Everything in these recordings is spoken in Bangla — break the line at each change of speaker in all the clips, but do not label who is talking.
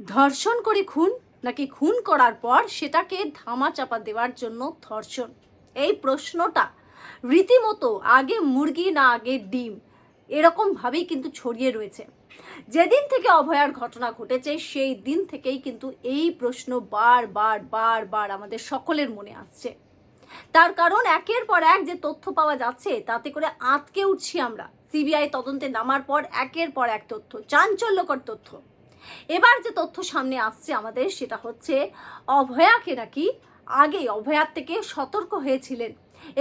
ধর্ষণ করে খুন, নাকি খুন করার পর সেটাকে ধামা চাপা দেওয়ার জন্য ধর্ষণ? এই প্রশ্নটা রীতিমতো আগে মুরগি না আগে ডিম, এরকমভাবেই কিন্তু ছড়িয়ে রয়েছে। যেদিন থেকে অভয়ার ঘটনা ঘটেছে, সেই দিন থেকেই কিন্তু এই প্রশ্ন বার বার বার বার আমাদের সকলের মনে আসছে। তার কারণ একের পর এক যে তথ্য পাওয়া যাচ্ছে, তাতে করে আটকে উঠছি আমরা। সিবিআই তদন্তে নামার পর একের পর এক তথ্য, চাঞ্চল্যকর তথ্য। এবার যে তথ্য সামনে আসছে আমাদের, সেটা হচ্ছে অভয়াকে নাকি আগেই অভয়ার থেকে সতর্ক হয়েছিলেন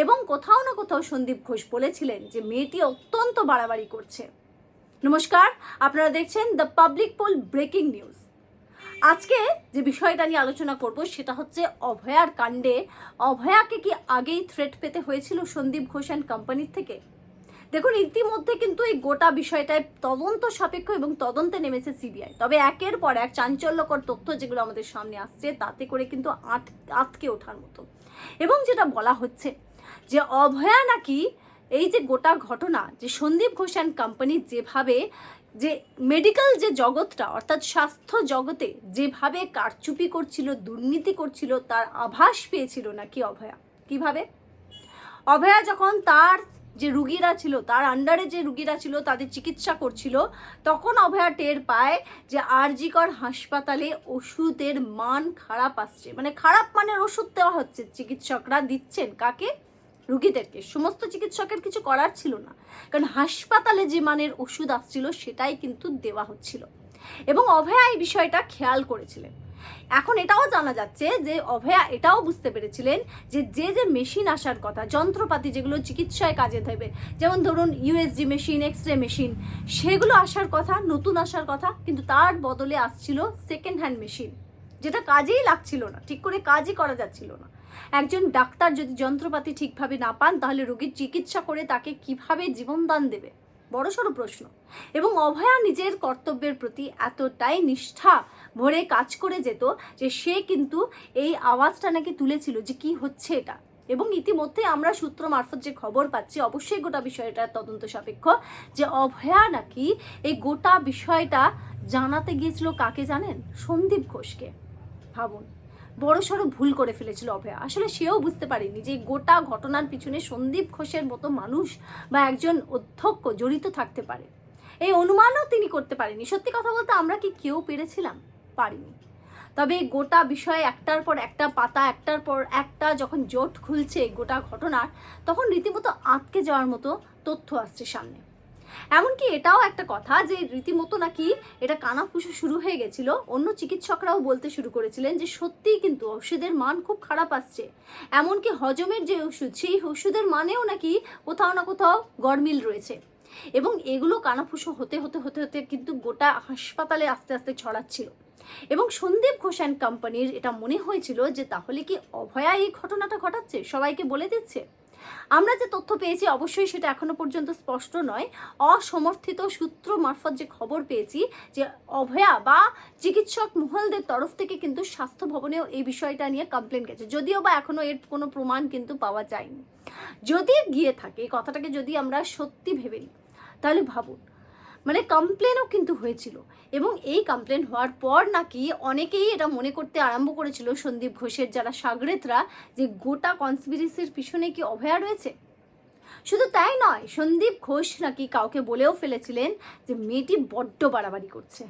এবং কোথাও না কোথাও সন্দীপ ঘোষ বলেছিলেন যে মেয়েটি অত্যন্ত বাড়াবাড়ি করছে। নমস্কার, আপনারা দেখছেন the public poll breaking news. আজকে যে বিষয়টা নিয়ে আলোচনা করব, সেটা হচ্ছে অভয়ার কাণ্ডে অভয়াকে কি আগেই থ্রেট পেতে হয়েছিল সন্দীপ ঘোষ অ্যান্ড কোম্পানির থেকে? দেখুন, ইতিমধ্যে কিন্তু এই গোটা বিষয়টায় তদন্ত সাপেক্ষ এবং তদন্তে নেমেছে সিবিআই। তবে একের পর এক চাঞ্চল্যকর তথ্য যেগুলো আমাদের সামনে আসছে, তাতে করে কিন্তু আট আটকে ওঠার মতো। এবং যেটা বলা হচ্ছে যে অভয়া নাকি এই যে গোটা ঘটনা, যে সন্দীপ ঘোষ অ্যান্ড কোম্পানি যেভাবে যে মেডিকেল যে জগৎটা, অর্থাৎ স্বাস্থ্য জগতে যেভাবে কারচুপি করছিল, দুর্নীতি করছিল, তার আভাস পেয়েছিল নাকি অভয়া? কীভাবে? অভয়া যখন তার যে রুগীরা ছিল, তার আন্ডারে যে রুগীরা ছিল, তাদের চিকিৎসা করছিল, তখন অভয়া টের পায় যে আরজিকর হাসপাতালে ওষুধের মান খারাপ আসছে। মানে খারাপ মানের ওষুধ দেওয়া হচ্ছে, চিকিৎসকরা দিচ্ছেন কাকে? রুগীদেরকে। সমস্ত চিকিৎসকের কিছু করার ছিল না। কারণ হাসপাতালে যে মানের ওষুধ আসছিল, সেটাই কিন্তু দেওয়া হচ্ছিল। এবং অভয়া এই বিষয়টা খেয়াল করেছিলেন। এখন এটাও জানা যাচ্ছে যে অভয়া এটাও বুঝতে পেরেছিলেন যে যে যে মেশিন আসার কথা, যন্ত্রপাতি যেগুলো চিকিৎসায় কাজে দেবে, যেমন ধরুন USG machine X ray machine সেগুলো আসার কথা, নতুন আসার কথা, কিন্তু তার বদলে আসছিল সেকেন্ড হ্যান্ড মেশিন যেটা কাজেই লাগছিল না, ঠিক করে কাজই করা যাচ্ছিল না। একজন ডাক্তার যদি যন্ত্রপাতি ঠিকভাবে না পান, তাহলে রোগীর চিকিৎসা করে তাকে কীভাবে জীবনদান দেবে? বড়সড় প্রশ্ন। এবং অভয়া নিজের কর্তব্যের প্রতি এতটাই নিষ্ঠা ভরে কাজ করে যেত যে সে কিন্তু এই আওয়াজটা নাকি তুলেছিল যে কি হচ্ছে এটা। এবং ইতিমধ্যে আমরা সূত্র মারফত যে খবর পাচ্ছি, অবশ্যই গোটা বিষয়টা তদন্ত সাপেক্ষ, যে অভয়া নাকি এই গোটা বিষয়টা জানাতে গিয়েছিল কাকে জানেন? সন্দীপ ঘোষকে। ভাবুন। বড় সড়ো ভুল করে ফেলেছিল অভয়া। আসলে সেও বুঝতে পারেনি যে গোটা ঘটনার পিছনে সন্দীপ ঘোষের মতো মানুষ বা একজন অধ্যক্ষ জড়িত থাকতে পারে। এই অনুমানও তিনি করতে পারেনি। সত্যি কথা বলতে আমরা কি কেউ পেরেছিলাম? পারিনি। তবে গোটা বিষয়ে একটার পর একটা পাতা, একটার পর একটা যখন জোট খুলছে গোটা ঘটনার, তখন রীতিমতো আটকে যাওয়ার মতো তথ্য আসছে সামনে। এমনকি এটাও একটা কথা যে রীতিমতো নাকি এটা কানাফুসো শুরু হয়ে গেছিল। অন্য চিকিৎসকরাও বলতে শুরু করেছিলেন যে সত্যিই কিন্তু ওষুধের মান খুব খারাপ আসছে। এমনকি হজমের যে ওষুধ, সেই ওষুধের মানেও নাকি কোথাও না কোথাও গরমিল রয়েছে। এবং এগুলো কানাফুসো হতে হতে হতে হতে কিন্তু গোটা হাসপাতালে আস্তে আস্তে ছড়াচ্ছিল। এবং সন্দীপ ঘোষ অ্যান্ড কোম্পানির এটা মনে হয়েছিল যে তাহলে কি অভয়া এই ঘটনাটা ঘটাচ্ছে? সবাইকে বলে দিচ্ছে? আমরা যে তথ্য পেয়েছি, অবশ্যই সেটা এখনও পর্যন্ত স্পষ্ট নয়। অসমর্থিত সূত্র মারফত যে খবর পেয়েছি যে অভয়া বা চিকিৎসক মহলদের তরফ থেকে কিন্তু স্বাস্থ্য ভবনেও এই বিষয়টা নিয়ে কমপ্লেন গেছে। যদিও বা এখনও এর কোনো প্রমাণ কিন্তু পাওয়া যায়নি। যদি গিয়ে থাকে, এই কথাটাকে যদি আমরা সত্যি ভেবে নিই, তাহলে ভাবুন মানে কমপ্লেনও কিন্তু হয়েছিল। এবং এই কমপ্লেন হওয়ার পর নাকি অনেকেই এটা মনে করতে আরম্ভ করেছিল সন্দীপ ঘোষের যারা সাগরেতরা যে গোটা কনস্পিরেসির পিছনে কি অভয়া রয়েছে? শুধু তাই নয়, সন্দীপ ঘোষ নাকি কাউকে বলেও ফেলেছিলেন যে মেয়েটি বড্ড বাড়াবাড়ি করছে।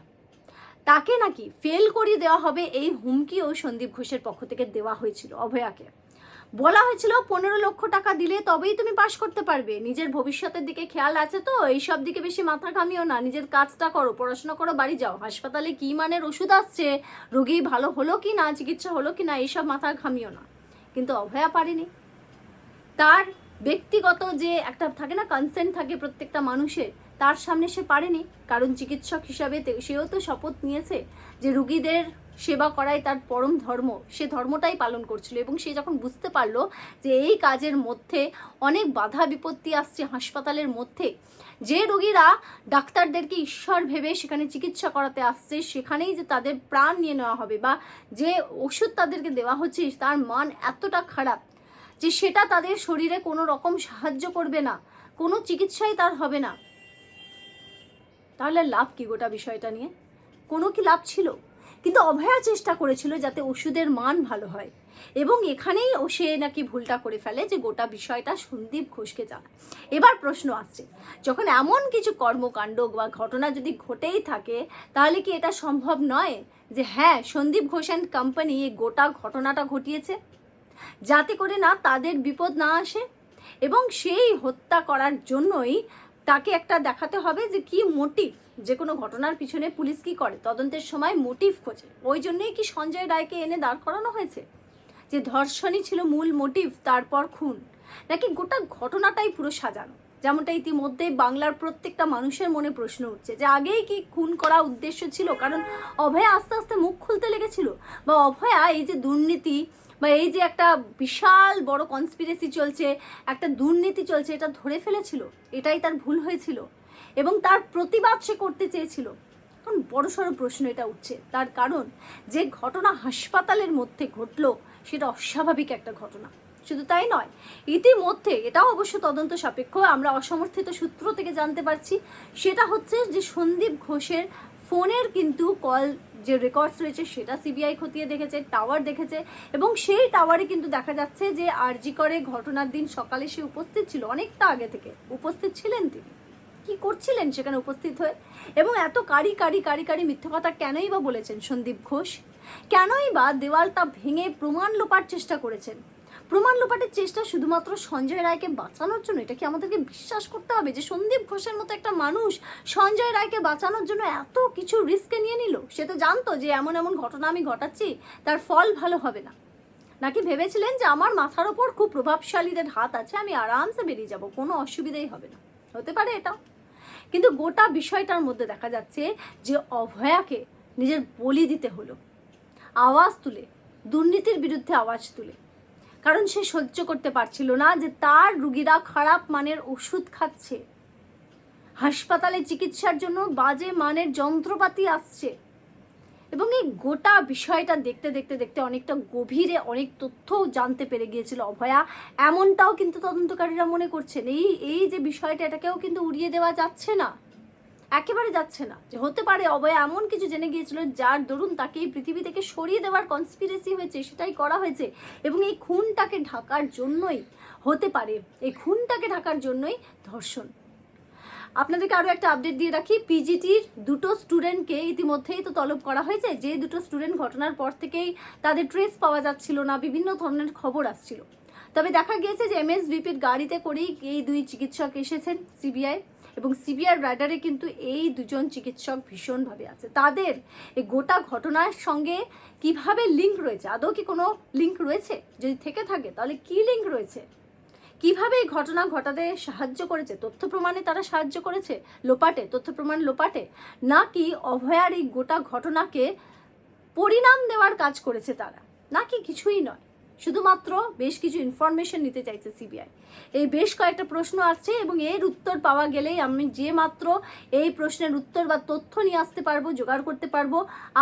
তাকে নাকি ফেল করিয়ে দেওয়া হবে এই হুমকিও সন্দীপ ঘোষের পক্ষ থেকে দেওয়া হয়েছিল অভয়াকে। বলা হয়েছিল পনেরো লক্ষ টাকা দিলে তবেই তুমি পাশ করতে পারবে। নিজের ভবিষ্যতের দিকে খেয়াল আছে তো? এইসব দিকে বেশি মাথা ঘামিও না। নিজের কাজটা করো, পড়াশোনা করো, বাড়ি যাও। হাসপাতালে কি মানের ওষুধ আসছে? রোগী ভালো হলো কি না? চিকিৎসা হলো কি না? এইসব মাথা ঘামিও না। কিন্তু অভয়া পারেনি। তার ব্যক্তিগত যে একটা থাকে না কনসেন্ট থাকে প্রত্যেকটা মানুষের, তার সামনে সে পারেনি। কারণ চিকিৎসক হিসাবে সেও তো শপথ নিয়েছে যে রুগীদের সেবা করাই তার পরম ধর্ম। সে ধর্মটাই পালন করছিল এবং সে যখন বুঝতে পারল যে এই কাজের মধ্যে অনেক বাধা বিপত্তি আসছে হাসপাতালের মধ্যে, যে রোগীরা ডাক্তারদেরকে ঈশ্বর ভেবে সেখানে চিকিৎসা করাতে আসছে, সেখানেই যে তাদের প্রাণ নিয়ে নেওয়া হবে বা যে ওষুধ তাদেরকে দেওয়া হচ্ছে, তার মান এতটা খারাপ যে সেটা তাদের শরীরে কোনো রকম সাহায্য করবে না, কোনো চিকিৎসাই তার হবে না। তাহলে লাভ কি গোটা বিষয়টা নিয়ে? কোনো কি লাভ ছিল? কিন্তু অভয়া চেষ্টা করেছিল যাতে ওষুধের মান ভালো হয়। এবং এখানেই ও সে নাকি ভুলটা করে ফেলে যে গোটা বিষয়টা সন্দীপ ঘোষকে জানায়। এবার প্রশ্ন আসছে, যখন এমন কিছু কর্মকাণ্ড বা ঘটনা যদি ঘটেই থাকে, তাহলে কি এটা সম্ভব নয় যে হ্যাঁ সন্দীপ ঘোষ অ্যান্ড কোম্পানি এই গোটা ঘটনাটা ঘটিয়েছে? যাতে করে না তাদের বিপদ না আসে? এবং সেই হত্যা করার জন্যই তাকে একটা দেখাতে হবে যে কি মোটিভ, যে কোনো ঘটনার পিছনে পুলিশ কি করে। তদন্তের সময় মোটিভ খোঁজে। ওই জন্যই কি সঞ্জয় রায়কে এনে দাঁড় করানো হয়েছে? যে ধর্ষণই ছিল মূল মোটিভ, তারপর খুন। নাকি গোটা ঘটনাটাই পুরো সাজানো? যেমনটা ইতিমধ্যে বাংলার প্রত্যেকটা মানুষের মনে প্রশ্ন উঠছে যে আগেই কি খুন করা উদ্দেশ্য ছিল? কারণ অভয়া আস্তে আস্তে মুখ খুলতে লেগেছিল। বা অভয়া এই যে দুর্নীতি বা এই যে একটা বিশাল বড় কনস্পিরেসি চলছে, একটা দুর্নীতি চলছে, এটা ধরে ফেলেছিল, এটাই তার ভুল হয়েছিল এবং তার প্রতিবাদ সে করতে চেয়েছিল। এখন বড়সড় প্রশ্ন এটা উঠছে। তার কারণ, যে ঘটনা হাসপাতালের মধ্যে ঘটলো, সেটা অস্বাভাবিক একটা ঘটনা। শুধু তাই নয়, ইতিমধ্যে এটাও অবশ্য তদন্ত সাপেক্ষ, আমরা অসমর্থিত সূত্র থেকে জানতে পারছি, সেটা হচ্ছে যে সন্দীপ ঘোষের ফোনের কিন্তু কল যে রেকর্ডস রয়েছে সেটা সিবিআই খতিয়ে দেখেছে টাওয়ার দেখেছে এবং সেই টাওয়ারে কিন্তু দেখা যাচ্ছে যে আরজি করে ঘটনার দিন সকালে সে উপস্থিত ছিল, অনেকটা আগে থেকে। উপস্থিত ছিলেন তিনি। কি করছিলেন সেখানে উপস্থিত হয়ে? এবং এত কারি কারি কারি কারি মিথ্যে কথা কেনই বা বলেছেন সন্দীপ ঘোষ? কেনই বা দেওয়ালটা ভেঙে প্রমাণ লোপার চেষ্টা করেছেন? প্রমাণ লোপাটের চেষ্টা শুধুমাত্র সঞ্জয় রায়কে বাঁচানোর জন্য, এটা কি আমাদেরকে বিশ্বাস করতে হবে যে সন্দীপ ঘোষের মতো একটা মানুষ সঞ্জয় রায়কে বাঁচানোর জন্য এত কিছু রিস্কে নিয়ে নিল? সে তো জানতো যে এমন এমন ঘটনা আমি ঘটাচ্ছি, তার ফল ভালো হবে না। নাকি ভেবেছিলেন যে আমার মাথার ওপর খুব প্রভাবশালীদের হাত আছে, আমি আরামসে বেরিয়ে যাব, কোনো অসুবিধাই হবে না। হতে পারে এটা। কিন্তু গোটা বিষয়টার মধ্যে দেখা যাচ্ছে যে অভয়াকে নিজের বলি দিতে হলো। আওয়াজ তুলে, দুর্নীতির বিরুদ্ধে আওয়াজ তুলে। কারণ সে সহ্য করতে পারছিল না যে তার রুগীরা খারাপ মানের ওষুধ খাচ্ছে। হাসপাতালে চিকিৎসার জন্য বাজে মানের যন্ত্রপাতি আসছে। এবং এই গোটা বিষয়টা দেখতে দেখতে দেখতে অনেকটা গভীরে অনেক তথ্যও জানতে পেরে গিয়েছিল অভয়া। এমনটাও কিন্তু তদন্তকারীরা মনে করছেন। এই এই যে বিষয়টা, এটাকেও কিন্তু উড়িয়ে দেওয়া যাচ্ছে না। একেবারে যাচ্ছে না। যে হতে পারে অভয়া এমন কিছু জেনে গিয়েছিল যার দরুন তাকে এই পৃথিবী থেকে সরিয়ে দেওয়ার কনস্পিরেসি হয়েছে, সেটাই করা হয়েছে এবং এই খুনটাকে ঢাকার জন্যই হতে পারে। এই খুনটাকে ঢাকার জন্যই ধর্ষণ। আপনাদেরকে আরও একটা আপডেট দিয়ে রাখি পিজিটির দুটো স্টুডেন্টকে ইতিমধ্যেই তো তলব করা হয়েছে। যে দুটো স্টুডেন্ট ঘটনার পর থেকেই তাদের ট্রেস পাওয়া যাচ্ছিল না, বিভিন্ন ধরনের খবর আসছিল। তবে দেখা গিয়েছে যে এমএসভিপির গাড়িতে করেই এই দুই চিকিৎসক এসেছেন সিবিআই এবং সিবিআর রাডারে কিন্তু এই দুজন চিকিৎসক ভীষণভাবে আছে। তাদের এই গোটা ঘটনার সঙ্গে কীভাবে লিঙ্ক রয়েছে? আদৌ কি কোনো লিঙ্ক রয়েছে? যদি থেকে থাকে, তাহলে কি লিঙ্ক রয়েছে? কীভাবে এই ঘটনা ঘটাতে সাহায্য করেছে? তথ্য প্রমাণে তারা সাহায্য করেছে? লোপাটে, তথ্য প্রমাণ লোপাটে? নাকি অভয়ার এই গোটা ঘটনাকে পরিণাম দেওয়ার কাজ করেছে তারা? নাকি কিছুই নয়? শুধুমাত্র বেশ কিছু ইনফরমেশন নিতে চাইছে সিবিআই এই বেশ কয়েকটা প্রশ্ন আসছে এবং এর উত্তর পাওয়া গেলেই আমি যে মাত্র এই প্রশ্নের উত্তর বা তথ্য নিয়ে আসতে পারব, জোগাড় করতে পারব,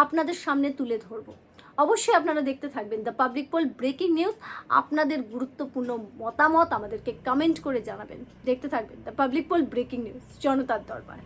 আপনাদের সামনে তুলে ধরবো। অবশ্যই আপনারা দেখতে থাকবেন the public poll breaking news আপনাদের গুরুত্বপূর্ণ মতামত আমাদেরকে কমেন্ট করে জানাবেন। দেখতে থাকবেন the public poll breaking news জনতার দরবার।